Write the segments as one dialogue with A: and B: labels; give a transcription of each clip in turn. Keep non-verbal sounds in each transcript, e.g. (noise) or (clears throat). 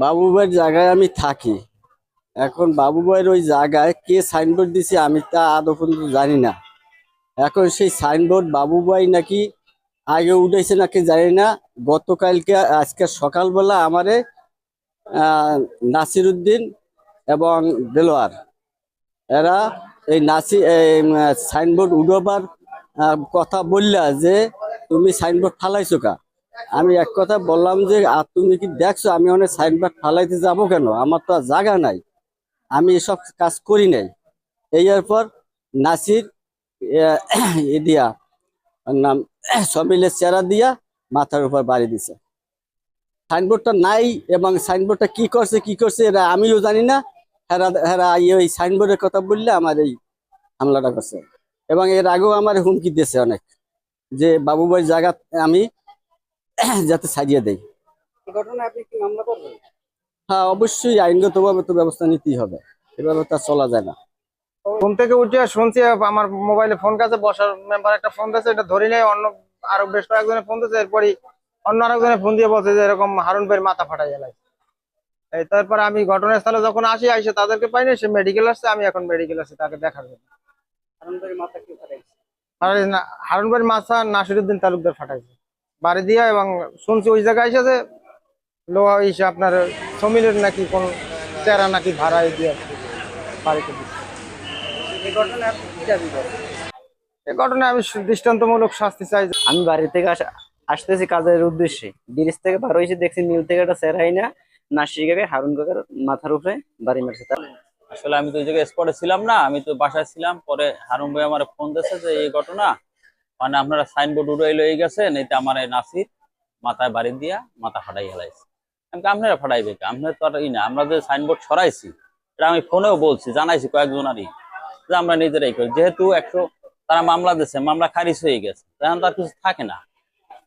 A: বাবুবাইয়ের জায়গায় আমি থাকি। এখন বাবুবাইয়ের ওই জায়গায় কে সাইনবোর্ড দিছে আমি তা আদৌ পর্যন্ত জানি না। এখন সেই সাইনবোর্ড বাবুবাই নাকি আগে উঠেছে নাকি জানি না। গতকালকে আজকে সকালবেলা আমারে আহ, নাসিরুদ্দিন এবং দেলোয়ার এরা এই নাসি সাইনবোর্ড উঠোবার কথা বললা যে তুমি সাইনবোর্ড ফালাইছো কা? আমি এক কথা বললাম যে, আর তুমি কি দেখছ, আমি অনেক সাইনবোর্ড ফালাইতে যাব কেন? আমার তো জায়গা নাই। আমি এসব কাজ করি নাই। এই পর নাসির দিয়া নাম, সমিলের চেহারা দিয়া মাথার উপর বাড়ি দিছে। সাইনবোর্ডটা নাই এবং সাইনবোর্ডটা কি করছে কি করছে, এটা আমিও জানি না। হেরা হেরা ওই সাইনবোর্ডের কথা বললে আমার এই হামলাটা করছে। এবং এর আগেও আমার হুমকি দিয়েছে অনেক। যে বাবুবাই জায়গা আমি (clears throat) যাতে সারিয়ে
B: মামলা করবেন?
A: হ্যাঁ অবশ্যই আইনগতভাবে তো ব্যবস্থা নিতেই হবে। এভাবে তা চলা যায় না।
C: ঘুম থেকে উঠে শুনছি আমার মোবাইলে ফোন কাছে বসার মেম্বার একটা ফোন দিয়েছে এটা ধরি নাই অন্য আরও বেশ কয়েকজনে ফোন দিয়েছে এরপরই অন্য আরেকজনের ফোন দিয়ে বলছে যে এরকম হারুন ভাইয়ের মাথা ফাটাই গেল। এই তারপর আমি ঘটনাস্থলে যখন আসি আইসে তাদেরকে পাইনি সে মেডিকেল আসছে আমি এখন মেডিকেল আসছি তাকে দেখার জন্য।
B: হারুন ভাইয়ের মাথা কি ফাটাইছে?
C: না- হারুন ভাইয়ের মাথা নাসিরুদ্দিন তালুকদার ফাটাইছে। বাড়ি দিয়া এবং শুনছি ওই জায়গায় এসেছে লোহা ইসে আপনার সমিলের নাকি কোন চেহারা নাকি ভাড়ায় দিয়ে বাড়িতে।
B: এই ঘটনায়
C: আমি দৃষ্টান্তমূলক শাস্তি চাই।
D: আমি বাড়ি থেকে আসা- আসতেছি কাজের উদ্দেশ্যে। ব্রিজ থেকে বার হয়েছি দেখছি মিল থেকে একটা সেরাই না। নাসির কাকে হারুন কাকার মাথার উপরে বাড়ি মারছে তার।
E: আসলে আমি তো ওই জায়গায় স্পটে ছিলাম না আমি তো বাসায় ছিলাম। পরে হারুন ভাই আমার ফোন দিয়েছে যে এই ঘটনা মানে আপনারা সাইনবোর্ড উড়াই লয়ে গেছেন এতে আমার এই নাসির, মাথায় বাড়ি দিয়া মাথা ফাটাই হেলাইছে আপনারা ফাটাইবে? আপনারা তো আর ই না, আমরা যে সাইনবোর্ড সরাইছি এটা আমি ফোনেও বলছি, জানাইছি কয়েকজনারই। যে আমরা নিজেরাই করি, যেহেতু একশো, তারা মামলা দিচ্ছে মামলা খারিজ হয়ে গেছে তখন তার কিছু থাকে না।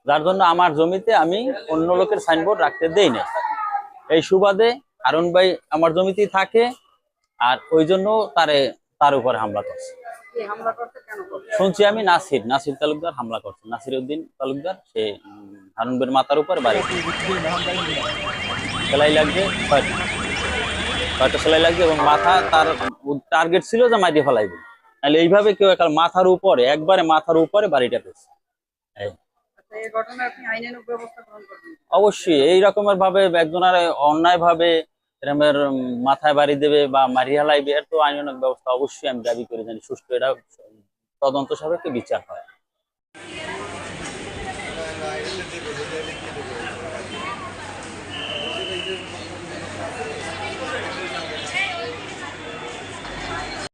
E: যার জন্য আমার জমিতে আমি অন্য লোকের সাইনবোর্ড রাখতে দেই না এই সুবাদে হারুন ভাই আমার জমিতেই থাকে, আর ওই জন্য তারে, তার উপরে হামলা করছে। শুনছি আমি নাসির নাসির তালুকদার হামলা করছে। নাসির উদ্দিন তালুকদার সে হারুনবের মাথার উপর বাড়ি। সেলাই লাগবে ছয়টা। ছয়টা সেলাই লাগবে এবং মাথা তার টার্গেট ছিল যে মাইদি ফলাইবে। তাহলে এইভাবে কেউ একাল মাথার উপরে একবারে মাথার উপরে বাড়িটা পেয়েছে।
B: আচ্ছা
E: অবশ্যই এই রকমের ভাবে একজনের অন্যায় ভাবে এরমের মাথায় বাড়ি দেবে বা মারিয়া লাইবে, এর তো আইনানুগ ব্যবস্থা অবশ্যই আমি দাবি করে জানি। সুষ্ঠু এটা তদন্ত সাপেক্ষে বিচার হয়।